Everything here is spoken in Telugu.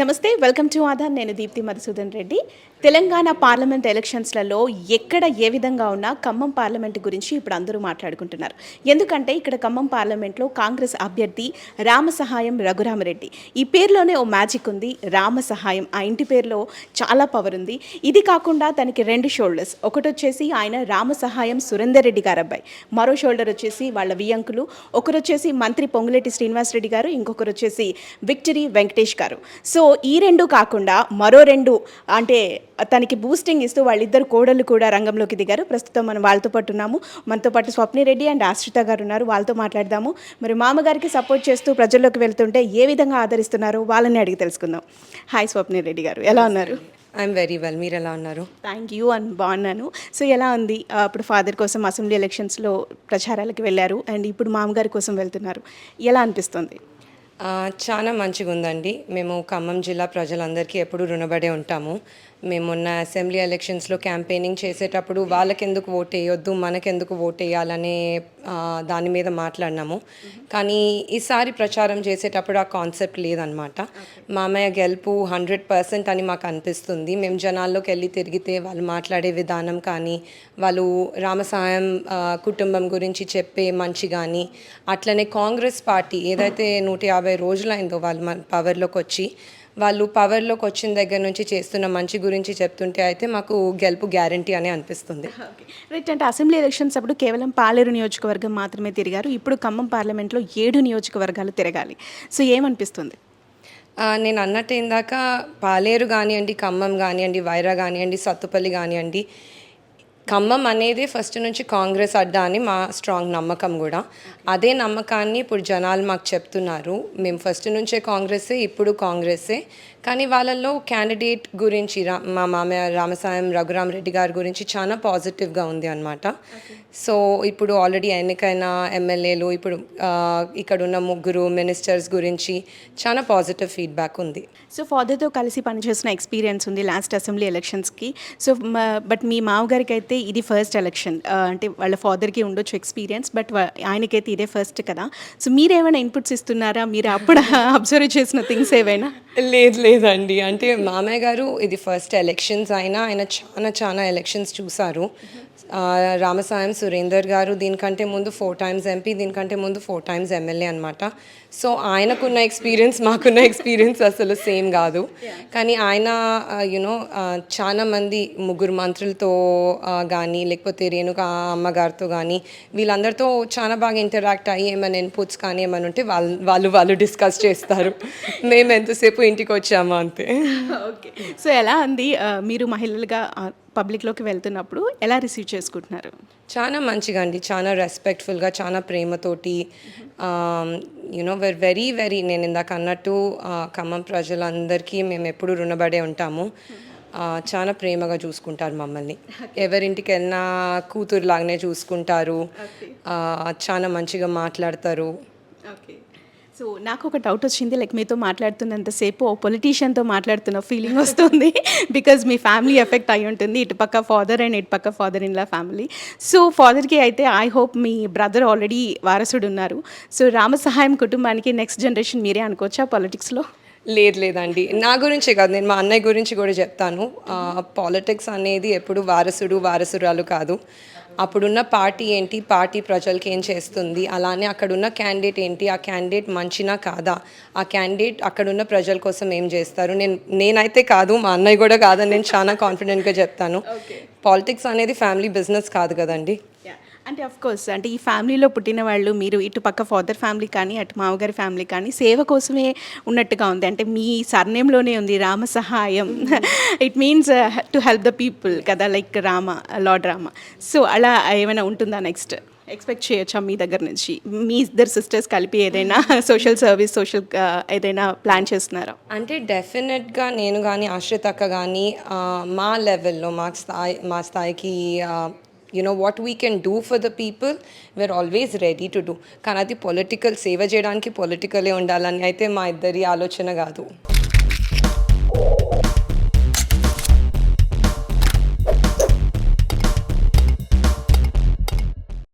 నమస్తే వెల్కమ్ టు ఆధార్. నేను దీప్తి మధుసూదన్ రెడ్డి. తెలంగాణ పార్లమెంట్ ఎలక్షన్స్లలో ఎక్కడ ఏ విధంగా ఉన్నా ఖమ్మం పార్లమెంట్ గురించి ఇప్పుడు అందరూ మాట్లాడుకుంటున్నారు. ఎందుకంటే ఇక్కడ ఖమ్మం పార్లమెంట్లో కాంగ్రెస్ అభ్యర్థి రామసహాయం రఘురామరెడ్డి. ఈ పేరులోనే ఓ మ్యాజిక్ ఉంది రామసహాయం ఆ ఇంటి పేరులో చాలా పవర్ ఉంది. ఇది కాకుండా తనకి రెండు షోల్డర్స్ ఒకటి వచ్చేసి ఆయన రామసహాయం సురేందర్ రెడ్డి గారు అబ్బాయి మరో షోల్డర్ వచ్చేసి వాళ్ళ వియంకులు ఒకరు వచ్చేసి మంత్రి పొంగులేటి శ్రీనివాస్ రెడ్డి గారు. ఇంకొకరు వచ్చేసి విక్టరీ వెంకటేష్ గారు. సో ఈ రెండు కాకుండా మరో రెండు అంటే తనకి బూస్టింగ్ ఇస్తూ వాళ్ళిద్దరు కోడళ్ళు కూడా రంగంలోకి దిగారు. ప్రస్తుతం మనం వాళ్ళతో పాటు ఉన్నాము. మనతో పాటు స్వప్ని రెడ్డి అండ్ ఆశ్రిత గారు ఉన్నారు. వాళ్ళతో మాట్లాడదాము. మరి మామగారికి సపోర్ట్ చేస్తూ ప్రజల్లోకి వెళ్తుంటే ఏ విధంగా ఆదరిస్తున్నారో? వాళ్ళని అడిగి తెలుసుకుందాం. హాయ్ స్వప్ని రెడ్డి గారు. ఎలా ఉన్నారు? ఐఎమ్ వెరీ వెల్ మీరు ఎలా ఉన్నారు? థ్యాంక్ యూ అని బాగున్నాను. సో ఎలా ఉంది? ఆ, అప్పుడు ఫాదర్ కోసం అసెంబ్లీ ఎలక్షన్స్లో ప్రచారాలకు వెళ్ళారు. అండ్ ఇప్పుడు మామగారి కోసం వెళ్తున్నారు. ఎలా అనిపిస్తుంది? చాలా మంచిగా ఉందండి మేము ఖమ్మం జిల్లా ప్రజలందరికీ ఎప్పుడు రుణపడే ఉంటాము. మేము మొన్న అసెంబ్లీ ఎలక్షన్స్లో క్యాంపెయినింగ్ చేసేటప్పుడు వాళ్ళకెందుకు ఓట్ వేయొద్దు మనకెందుకు ఓట్ వేయాలనే దాని మీద మాట్లాడినాము. కానీ ఈసారి ప్రచారం చేసేటప్పుడు ఆ కాన్సెప్ట్ లేదనమాట మామయ్య గెలుపు హండ్రెడ్ పర్సెంట్ అని మాకు అనిపిస్తుంది. మేము జనాల్లోకి వెళ్ళి తిరిగితే వాళ్ళు మాట్లాడే విధానం కానీ వాళ్ళు రామసాయం కుటుంబం గురించి చెప్పే మంచి కానీ అట్లనే కాంగ్రెస్ పార్టీ ఏదైతే నూట యాభై రోజులైందో వాళ్ళు మన పవర్లోకి వచ్చి వాళ్ళు పవర్లోకి వచ్చిన దగ్గర నుంచి చేస్తున్న మంచి గురించి చెప్తుంటే అయితే మాకు గెలుపు గ్యారంటీ అని అనిపిస్తుంది. రైట్ అంటే అసెంబ్లీ ఎలక్షన్స్ అప్పుడు కేవలం పాలేరు నియోజకవర్గం మాత్రమే తిరిగారు. ఇప్పుడు ఖమ్మం పార్లమెంట్లో ఏడు నియోజకవర్గాలు తిరగాలి. సో ఏమనిపిస్తుంది? నేను అన్నట్టు ఇందాక పాలేరు కానివ్వండి ఖమ్మం కానివ్వండి వైరా కానివ్వండి సత్తుపల్లి కానివ్వండి ఖమ్మం అనేది ఫస్ట్ నుంచి కాంగ్రెస్ అడ్డా అని మా స్ట్రాంగ్ నమ్మకం కూడా. అదే నమ్మకాన్ని ఇప్పుడు జనాలు మాకు చెప్తున్నారు. మేము ఫస్ట్ నుంచే కాంగ్రెసే ఇప్పుడు కాంగ్రెసే కానీ వాళ్ళల్లో క్యాండిడేట్ గురించి రా మా మామయ్య రామసాయం రఘురామ్ రెడ్డి గారి గురించి చాలా పాజిటివ్గా ఉంది అనమాట సో ఇప్పుడు ఆల్రెడీ ఎన్నికైన ఎమ్మెల్యేలు ఇప్పుడు ఇక్కడ ఉన్న ముగ్గురు మినిస్టర్స్ గురించి చాలా పాజిటివ్ ఫీడ్బ్యాక్ ఉంది. సో ఫాదర్తో కలిసి పనిచేసిన ఎక్స్పీరియన్స్ ఉంది లాస్ట్ అసెంబ్లీ ఎలక్షన్స్కి సో బట్ మీ మామగారికి అయితే ఇది ఫస్ట్ ఎలక్షన్ అంటే వాళ్ళ ఫాదర్కి ఉండొచ్చు ఎక్స్పీరియన్స్ బట్ ఆయనకైతే ఇదే ఫస్ట్ కదా. సో మీరేమైనా ఇన్పుట్స్ ఇస్తున్నారా? మీరు అప్పుడు అబ్జర్వ్ చేసిన థింగ్స్ ఏవైనా? లేదు లేదండి. అంటే మామయ్య గారు ఇది ఫస్ట్ ఎలక్షన్స్ అయినా ఆయన చాలా చాలా ఎలక్షన్స్ చూసారు. ఆ, రామసాయం సురేందర్ గారు దీనికంటే ముందు ఫోర్ టైమ్స్ ఎంపీ దీనికంటే ముందు ఫోర్ టైమ్స్ ఎమ్మెల్యే అనమాట సో ఆయనకున్న ఎక్స్పీరియన్స్ మాకున్న ఎక్స్పీరియన్స్ అసలు సేమ్ కాదు. కానీ ఆయన యునో చాలా మంది ముగ్గురు మంత్రులతో కానీ లేకపోతే రేణుక అమ్మగారితో కానీ వీళ్ళందరితో చాలా బాగా ఇంటరాక్ట్ అయ్యి ఏమైనా ఇన్పుట్స్ కానీ ఏమైనా ఉంటే వాళ్ళు వాళ్ళు వాళ్ళు డిస్కస్ చేస్తారు. మేము ఎంతసేపు ఇంటికి వచ్చామా అంతే. ఓకే. సో ఎలా ఆ, మీరు మహిళలుగా పబ్లిక్లోకి వెళ్తున్నప్పుడు ఎలా రిసీవ్ చేసుకుంటున్నారు? చాలా మంచిగా అండి. చాలా రెస్పెక్ట్ఫుల్గా చాలా ప్రేమతోటి యునో వెర్ వెరీ వెరీ నేను ఇందాక అన్నట్టు ఖమ్మం ప్రజలందరికీ మేము ఎప్పుడు రుణపడే ఉంటాము. చాలా ప్రేమగా చూసుకుంటారు మమ్మల్ని. ఎవరింటికి వెళ్ళినా కూతురులాగానే చూసుకుంటారు. ఆ, చాలా మంచిగా మాట్లాడతారు. ఓకే. సో నాకు ఒక డౌట్ వచ్చింది. లైక్ మీతో మాట్లాడుతున్నంతసేపు ఓ పొలిటీషియన్తో మాట్లాడుతున్న ఫీలింగ్ వస్తుంది. బికాజ్ మీ ఫ్యామిలీ ఎఫెక్ట్ అయి ఉంటుంది. ఇటు పక్క ఫాదర్ అండ్ ఇటు పక్క father in law family so ఫాదర్కి అయితే ఐ హోప్ మీ బ్రదర్ ఆల్రెడీ వారసుడు ఉన్నారు. సో రామ సహాయం కుటుంబానికి నెక్స్ట్ జనరేషన్ మీరే అనుకోవచ్చా పాలిటిక్స్లో లేదు లేదండి. నా గురించే కాదు. నేను మా అన్నయ్య గురించి కూడా చెప్తాను. పాలిటిక్స్ అనేది ఎప్పుడు వారసుడు వారసురాలు కాదు. అప్పుడున్న పార్టీ ఏంటి? పార్టీ ప్రజలకి ఏం చేస్తుంది? అలానే అక్కడున్న క్యాండిడేట్ ఏంటి? ఆ క్యాండిడేట్ మంచినా కాదా? ఆ క్యాండిడేట్ అక్కడున్న ప్రజల కోసం ఏం చేస్తారు? నేను నేనైతే కాదు మా అన్నయ్య కూడా కాదని నేను చాలా కాన్ఫిడెంట్గా చెప్తాను. పాలిటిక్స్ అనేది ఫ్యామిలీ బిజినెస్ కాదు కదండి. అంటే అఫ్ కోర్స్ అంటే ఈ ఫ్యామిలీలో పుట్టిన వాళ్ళు మీరు ఇటు పక్క ఫాదర్ ఫ్యామిలీ కానీ అటు మామగారి ఫ్యామిలీ కానీ సేవ కోసమే ఉన్నట్టుగా ఉంది. అంటే మీ సర్నేమ్లోనే ఉంది Rama Sahayam. It means to help the people కదా like Rama lord Rama. So అలా ఏమైనా ఉంటుందా నెక్స్ట్ ఎక్స్పెక్ట్ చేయొచ్చా మీ దగ్గర నుంచి? మీ ఇద్దరు సిస్టర్స్ కలిపి ఏదైనా సోషల్ సర్వీస్ సోషల్ ఏదైనా ప్లాన్ చేస్తున్నారా? అంటే డెఫినెట్గా నేను కానీ ఆశ్రితక్క కానీ మా లెవెల్లో మా స్థాయి మా స్థాయికి you know what we can do for the people we are always ready to do కానీ అది పొలిటికల్ సేవ చేయడానికి పొలిటికలే ఉండాలని అయితే మా ఇద్దరి ఆలోచన కాదు.